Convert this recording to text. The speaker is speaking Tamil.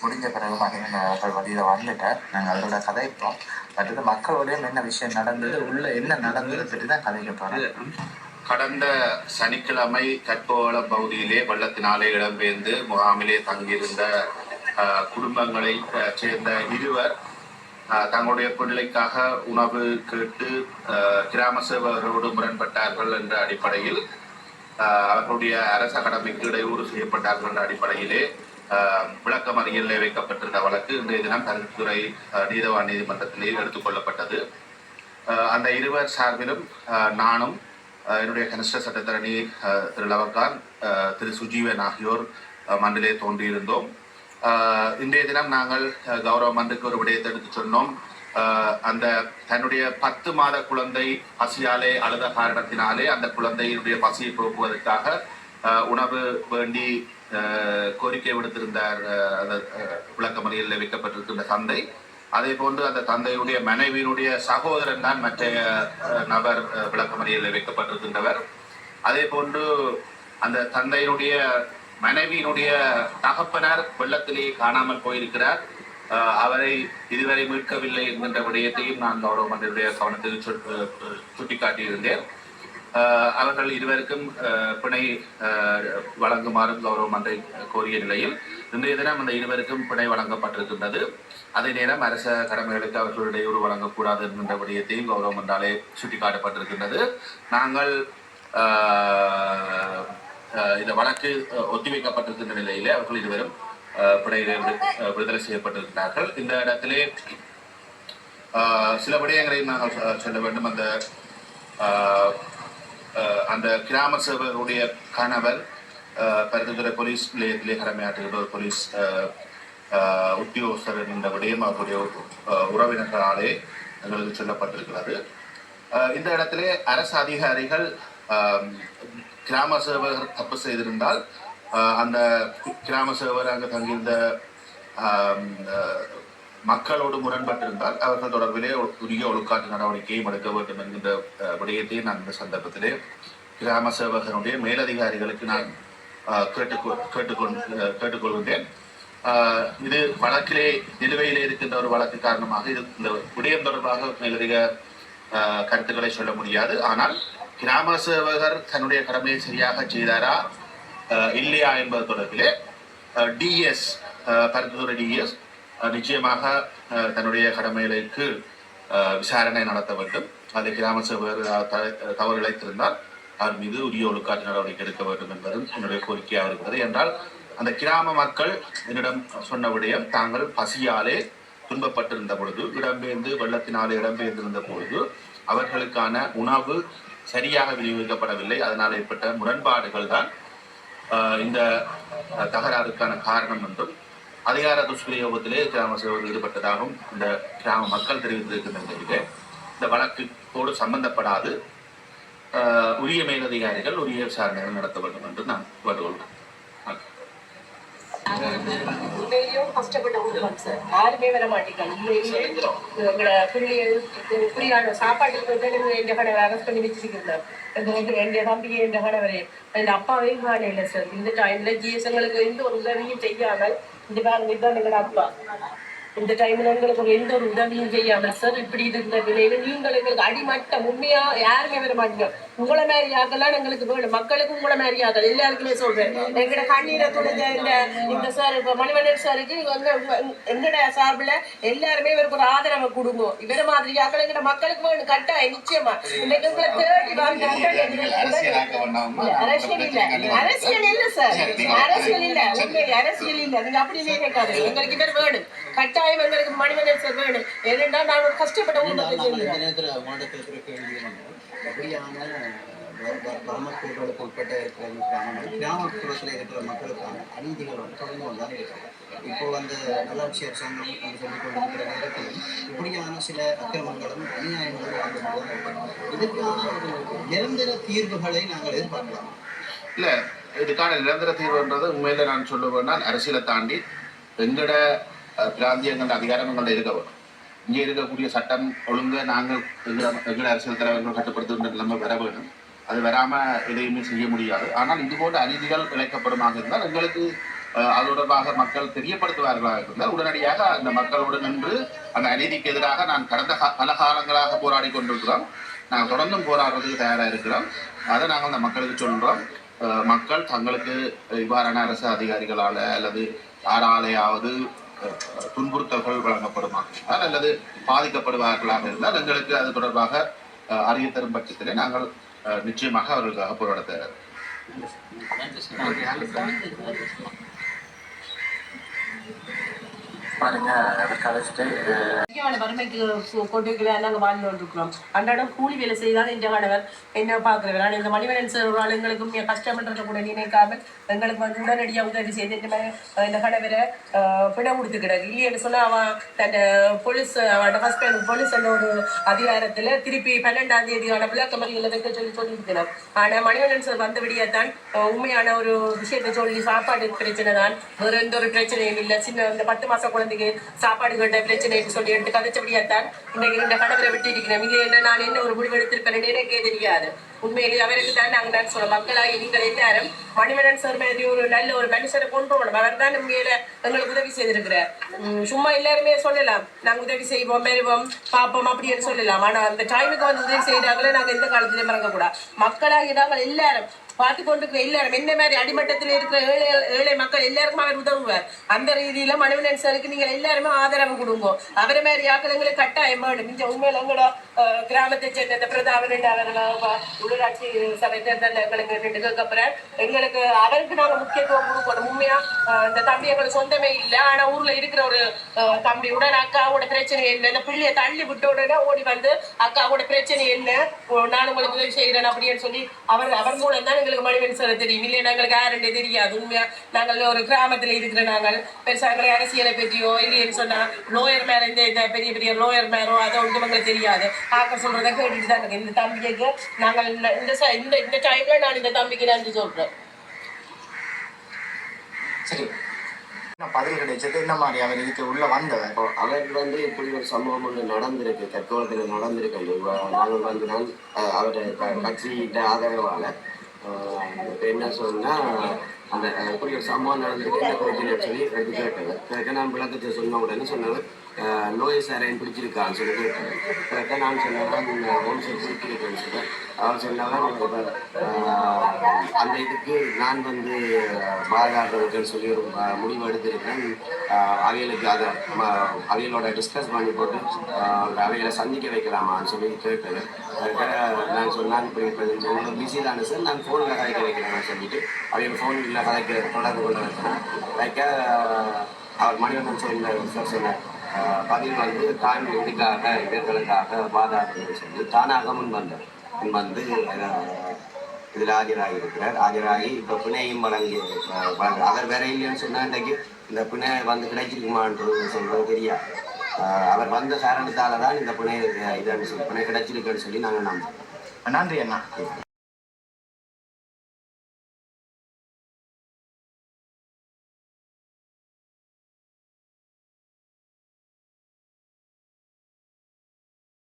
முடிஞ்ச பிறகு மகன் அவர்கள் வழியில் வந்துட்டேன். நாங்கள் அதோட கதைப்போம் பட் இது மக்களோடய என்ன விஷயம் நடந்தது உள்ள என்ன நடந்தது பற்றி தான் கதைக்க போகிறேன் கடந்த சனிக்கிழமை கற்போல பகுதியிலே வெள்ளத்தினாலே இடம்பெயர்ந்து முகாமிலே தங்கியிருந்த குடும்பங்களை சேர்ந்த இருவர் தங்களுடைய பிள்ளைக்காக உணவு கேட்டு கிராம சேவகரோடு முரண்பட்டார்கள் என்ற அடிப்படையில் அவர்களுடைய அரச கடமைக்கு இடையூறு செய்யப்பட்டார்கள் என்ற அடிப்படையிலே அஹ், விளக்கமறியலில் வைக்கப்பட்டிருந்த வழக்கு இன்றைய தினம் கருத்துறை நீதவான் நீதிமன்றத்திலே எடுத்துக்கொள்ளப்பட்டது. அந்த இருவர் சார்பிலும் நானும் என்னுடைய கனிஷ்ட சட்டத்தரணி திரு லவகான் திரு சுஜீவன் ஆகியோர் அஹ், மண்டிலே தோன்றியிருந்தோம். இன்றைய தினம் நாங்கள் கௌரவ மன்றுக்கு ஒரு விடயத்தை எடுத்து சொன்னோம். அந்த தன்னுடைய பத்து மாத குழந்தை பசியாலே அழுத காரணத்தினாலே அந்த குழந்தையினுடைய பசியை போக்குவதற்காக உணவு வேண்டி கோரிக்கை விடுத்திருந்தார் அந்த விளக்கமறியலில் வைக்கப்பட்டிருக்கின்ற தந்தை. அதே போன்று அந்த தந்தையுடைய மனைவியினுடைய சகோதரன் தான் மற்ற நபர் அஹ், விளக்கமறியலில் வைக்கப்பட்டிருக்கின்றவர். அதே போன்று அந்த தந்தையினுடைய மனைவியினுடைய தகப்பனார் வெள்ளத்திலே காணாமல் போயிருக்கிறார். அஹ், அவரை இதுவரை மீட்கவில்லை என்கின்ற விடயத்தையும் நான் கௌரவ மன்றத்துடைய கவனத்தில் சுட்- சுட்டிக்காட்டியிருந்தேன். அவர்கள் இருவருக்கும் பிணை வழங்குமாறும் கௌரவ மன்றை கோரிய நிலையில் இன்றைய தினம் அந்த இருவருக்கும் பிணை வழங்கப்பட்டிருக்கின்றது. அதே நேரம் அரச கடமைகளுக்கு அவர்கள் இடையூறு வழங்கக்கூடாது என்கின்ற விடயத்தையும் கௌரவம் என்றாலே சுட்டிக்காட்டப்பட்டிருக்கின்றது. நாங்கள் இந்த வழக்கு ஒத்திவைக்கப்பட்டிருக்கின்ற நிலையிலே அவர்கள் இருவரும் ஆஹ், பிணையிலிருந்து விடுதலை செய்யப்பட்டிருக்கிறார்கள். இந்த இடத்திலே சில விடயங்களையும் நாங்கள் சொல்ல வேண்டும். அந்த அந்த கிராம சேவகருடைய கணவர் ஆஹ், போலீஸ் நிலையத்திலே கடமையாற்றுகின்ற ஒரு போலீஸ் உத்தியோகஸ்தர் என்ற விடயம் அவருடைய உறவினர்களாலே எங்களுக்கு சொல்லப்பட்டிருக்கிறது. இந்த இடத்திலே அரசு அதிகாரிகள் கிராம சேவகர் தப்பு செய்திருந்தால் அந்த கிராம சேவகர் அங்கு தங்கியிருந்த மக்களோடு முரண்பட்டிருந்தால் அவர்கள் தொடர்பிலே உரிய ஒழுக்காட்டு நடவடிக்கையும் எடுக்க வேண்டும் என்கின்ற விடயத்தை நான் இந்த சந்தர்ப்பத்திலே கிராம சேவகனுடைய மேலதிகாரிகளுக்கு நான் கேட்டுக்கொ கேட்டுக்கொள் கேட்டுக்கொள்கின்றேன். இது வழக்கிலே நிலுவையிலே இருக்கின்ற ஒரு வழக்கு காரணமாக இது இந்த விடயம் தொடர்பாக மேலதிக கருத்துக்களை சொல்ல முடியாது. ஆனால் கிராம சேவகர் தன்னுடைய கடமையை சரியாக செய்தாரா இல்லையா என்பது தொடர்பிலே டிஎஸ் பருத்தித்துறை டிஎஸ் நிச்சயமாக தன்னுடைய கடமைகளுக்கு விசாரணை நடத்த வேண்டும். அது கிராம சேவகர் த- தவறு இழைத்திருந்தால் அவர் மீது உரிய ஒழுக்காற்று நடவடிக்கை எடுக்க வேண்டும் என்பதும் என்னுடைய கோரிக்கையாக இருக்கிறது என்றால் அந்த கிராம மக்கள் என்னிடம் சொன்ன விடயம் தாங்கள் பசியாலே துன்பப்பட்டிருந்த பொழுது இடம்பெயர்ந்து வெள்ளத்தினாலே இடம்பெயர்ந்திருந்த பொழுது அவர்களுக்கான உணவு சரியாக விநியோகிக்கப்படவில்லை. அதனால் ஏற்பட்ட முரண்பாடுகள் தான் இந்த தகராறுக்கான காரணம் என்றும் அதிகார துஷ்பிரயோகத்திலே கிராம சேவர்கள் ஈடுபட்டதாகவும் இந்த கிராம மக்கள் தெரிவித்திருக்கின்ற நிலையிலே இந்த வழக்குத்தோடு சம்பந்தப்படாது. உரிய மேலதிகாரிகள் உரிய விசாரணைகள் நடத்த வேண்டும் என்று நான் வேண்டுகொள்கிறேன் உண்மையிலேயும் கஷ்டப்பட்ட குடும்பம் சார். யாருமே வர மாட்டேங்க. உண்மையிலேயே எங்களோட பிள்ளைகள் இப்படியான சாப்பாட்டுக்கு வந்து எந்த கடை அரெஸ்ட் பண்ணி வச்சிருக்கிறார் இது தம்பியை என் கணவரே. என் அப்பாவையும் காணையில சார். இந்த டைம்ல ஜிஎஸ்எங்களுக்கு எந்த ஒரு உதவியும் செய்யாமல் இந்த பாருங்க இதுதான் எங்களோட அப்பா. இந்த டைம்ல எங்களுக்கு ஒரு எந்த ஒரு உதவியும் செய்யாமல் சார் இப்படி இருந்த நிலையில நீங்கள் எங்களுக்கு அடிமட்டம் உண்மையா யாருமே வர மாட்டீங்க. உங்களை மாதிரி ஆகலாம் எங்களுக்கு வேணும்? மக்களுக்கு உங்களை மாதிரி ஆகல எல்லாருக்குமே சொல்றேன். எங்கட கண்ணீரை துடைஞ்ச இந்த இந்த சார் இப்ப மணிவண்ணன் சாருக்கு எங்கட சார்பில் எல்லாருமே இவருக்கு ஒரு ஆதரவை கொடுங்க. இவர மாதிரி ஆகல எங்கட மக்களுக்கு வேணும்? கட்டாயம் நிச்சயமா. இன்னைக்கு உங்களை தேடி அரசியல் இல்ல. அரசியல் இல்ல சார் அரசியல் இல்ல. உண்மையில அரசியல் இல்ல. நீங்க அப்படி நினைக்காது எங்களுக்கு இவர் வேணும். கட்டாயம். எங்களுக்கு மணிவண்ணன் சார் வேணும். ஏனென்றா நான் ஒரு கஷ்டப்பட்ட குடும்பத்தை கிராமப்புறங்களுக்கு உட்பட்ட இருக்கிற கிராமங்கள் கிராமப்புறத்தில் இருக்கிற மக்களுக்கான அநீதிகள் வந்து தொடர்ந்து வந்தால் இருக்கிறது இப்போ வந்து நல்லாட்சி அரசாங்கம் சொல்லிக் கொண்டிருக்கிற நேரத்தில் இப்படியான சில அக்கிரமங்களும் அநியாயங்களும் இருக்கு. இதற்கான ஒரு நிரந்தர தீர்வுகளை நாங்கள் எதிர்பார்க்கலாம். இல்ல இதுக்கான நிரந்தர தீர்வுன்றது உண்மையில நான் சொல்ல வேண்டாம் அரசியலை தாண்டி எங்கட அஹ், பிராந்தியங்கள இருக்க வேணும். இங்கே இருக்கக்கூடிய சட்டம் ஒழுங்கு நாங்கள் எங்க அரசியல் தலைவர்கள் கட்டுப்படுத்துகின்ற நிலைமை வர வேணும். அது வராமல் எதையுமே செய்ய முடியாது. ஆனால் இது போன்ற அநீதிகள் இழைக்கப்படுமாக இருந்தால் எங்களுக்கு அது தொடர்பாக மக்கள் தெரியப்படுத்துவார்களாக இருந்தால் உடனடியாக அந்த மக்களுடன் நின்று அந்த அநீதிக்கு எதிராக நான் கடந்த பல காலங்களாக போராடி கொண்டிருக்கிறோம். நாங்கள் தொடர்ந்தும் போராடுறதுக்கு தயாராக இருக்கிறோம். அதை நாங்கள் அந்த மக்களுக்கு சொல்கிறோம் மக்கள் தங்களுக்கு இவ்வாறான அரசு அதிகாரிகளால் அல்லது யாராலேயாவது துன்புறுத்தல்கள் வழங்கப்படுமா? அல்லது பாதிக்கப்படுவார்களாக இருந்தால் எங்களுக்கு அது தொடர்பாக அஹ், அறிய தரும் பட்சத்திலே நாங்கள் அஹ், நிச்சயமாக அவர்களுக்காக போராட தேவை பாருங்க அதை வறுமைக்கு சு- நாங்கள் நாங்க வாழ்ந்து கொண்டிருக்கிறோம் அன்றாடம் கூலி வேலை செய்தால் இந்த கணவர் என்ன பார்க்கிறவர்? ஆனால் இந்த மணிவரன் சார் எங்களுக்கு மிக கஷ்டம்ன்றத கூட நினைக்காமல் எங்களுக்கு வந்து உடனடியாக உதவி செய்து இந்த மாதிரி இந்த கணவரை பிணம் பிணை கொடுத்து இல்லைன்னு சொன்னா அவன் தன் போலீஸ் அவன் ஹஸ்பண்ட் போலீஸ் என்ற ஒரு அதிகாரத்துல திருப்பி பன்னெண்டாம் தேதியான விளக்கமறியல வைக்க சொல்லி சொல்லியிருக்கிறார். ஆனா மணிவண்ணன் சார் வந்தபடியாத்தான் அஹ், உண்மையான ஒரு விஷயத்தை சொல்லி சாப்பாடு பிரச்சனை தான். வேற எந்த ஒரு பிரச்சனையும் இல்லை. சின்ன இந்த பத்து மாச குழந்தைக்கு சாப்பாடு கேட்ட பிரச்சனைன்னு சொல்லி எடுத்து கதைச்சபடியாத்தான் இன்னைக்கு இந்த கணவரை விட்டு இருக்கிறேன். இல்லை என்ன நான் என்ன ஒரு முடிவு எடுத்திருப்பேன் எனக்கே தெரியாது. உண்மையிலேயே அவருக்கு தான் நாங்கள் நான் சொல்ல மக்களாகி நீங்கள் எல்லாரும் மணிவண்ணன் சார் மாதிரி ஒரு நல்ல ஒரு மனுஷரை கொண்டு வரணும் அவர் தான் உண்மையில எங்களுக்கு உதவி செய்திருக்கிறார். சும்மா எல்லாருமே சொல்லலாம். நாங்க உதவி செய்வோம் மெருவோம் பார்ப்போம் அப்படின்னு சொல்லலாம். ஆனால் அந்த டைமுக்கு வந்து உதவி செய்கிறாங்களே நாங்க எந்த காலத்திலயும் மறக்கக்கூடாது. மக்களாகி நாங்கள் எல்லாரும் பார்த்து கொண்டு எல்லாரும் என்ன மாதிரி அடிமட்டத்தில் இருக்கிற ஏழை ஏழை மக்கள் எல்லாருக்கும் அவர் உதவுவார். அந்த ரீதியில மனுவனன் சாருக்கு நீங்க எல்லாருமே ஆதரவு கொடுங்க. அவரை மாதிரி ஆக்கள் எங்களுக்கு கட்டாயம் வேணும். இந்த உண்மையில எங்களோட கிராமத்தை சேர்ந்த இந்த பிரதாபன் அவர்கள் உள்ளூராட்சி சபை தேர்தல் எங்களுக்கு ரெண்டு கேட்கப்படுறேன் எங்களுக்கு அவருக்கு நாங்க முக்கியத்துவம் கொடுக்கணும். உண்மையா இந்த தம்பி எங்களுக்கு சொந்தமே இல்லை. ஆனா ஊர்ல இருக்கிற ஒரு அஹ், தம்பி உடனே அக்காவோட பிரச்சனை என்ன இந்த பிள்ளைய தள்ளி விட்ட உடனே ஓடி வந்து அக்காவோட பிரச்சனை என்ன? நான் உங்களுக்கு உதவி செய்கிறேன் அப்படின்னு சொல்லி அவர் அவர் மூலம் தான் எங்களுக்கு மணிவன் சார் தெரியும்? இல்லையா எங்களுக்கு யாருன்னே தெரியாது. உண்மையா நாங்கள் ஒரு கிராமத்துல இருக்கிற நாங்கள். பெருசா எங்களை அரசியலை பற்றியோ இல்லையன்னு சொன்னா லோயர் மேல இந்த இந்த பெரிய பெரிய லோயர் மேரோ அதை ஒன்றும் எங்களுக்கு தெரியாது. ஆக்க சொல்றதை கேட்டுட்டு தான் இருக்கு இந்த தம்பிக்கு நாங்கள் இந்த- இந்த ச- இந்த இந்த டைம்ல நான் இந்த தம்பிக்கு நன்றி சொல்றேன். சரி. பதில் கிடைச்சது? என்ன மாதிரி அவர் இதுக்கு உள்ள வந்தவர் இப்போ அவருக்கு வந்து இப்படி ஒரு சம்பவம் ஒன்று நடந்திருக்கு. தற்கோலத்தில் நடந்திருக்கு. நாங்கள் வந்து நான் அவரை கட்சியிட்ட ஆதரவால அஹ், என்ன சொன்னா அந்த அஹ், இப்படி ஒரு சம்பவம் நடந்திருக்கு என்ன பிரச்சனை சொல்லி எடுத்து கேட்டவர் கேட்க நான் விளக்கத்தை சொன்ன உடனே சொன்னவர் லோயஸ் சாரையும் பிடிச்சிருக்கான்னு சொல்லி கேட்டவர் கேட்க நான் சொன்னேன் ஹோம்சர் பிடிச்சிருக்கேன்னு சொன்னேன் அவர் சொன்னாலும் அந்த இதுக்கு நான் வந்து பாதுகாக்கிறதுக்குன்னு சொல்லி ஒரு முடிவு எடுத்திருக்கேன் அவைகளுக்கு அதை ம- அவைகளோட டிஸ்கஸ் பண்ணி போட்டு அஹ், அவைகளை சந்திக்க வைக்கலாமான்னு சொல்லி கேட்டது கரெக்டாக நான் சொன்னேன் இப்படி இப்போ உங்களுக்கு பிஸி தானே சார் நான் ஃபோனில் கதைக்க வைக்கிறேன்னு சொல்லிட்டு அவைகள் ஃபோனில் கதைக்க தொடர்பு கொண்டு வைக்கிறேன் வைக்க அவர் மணிவண்ணன் சொன்ன சார் சொன்னார் பதில் வந்து தான் இதுக்காக இவர்களுக்காக வாதாடுறதுன்னு சொல்லி தானாக முன் வந்தார் முன் வந்து இதில் ஆஜராகி இருக்கிறார். ஆஜராகி இப்போ பிணையும் வழங்கி வழங்க அவர் வேற இல்லைன்னு சொன்னால் இன்றைக்கு இந்த பிணை வந்து கிடைச்சிருக்குமான்றது சொல்கிறது தெரியாது. அவர் வந்த காரணத்தால தான் இந்த பிணை அஹ், இதுன்னு சொல்லி பிணை கிடைச்சிருக்குன்னு சொல்லி நாங்கள் நம்புறோம். நன்றி அண்ணா.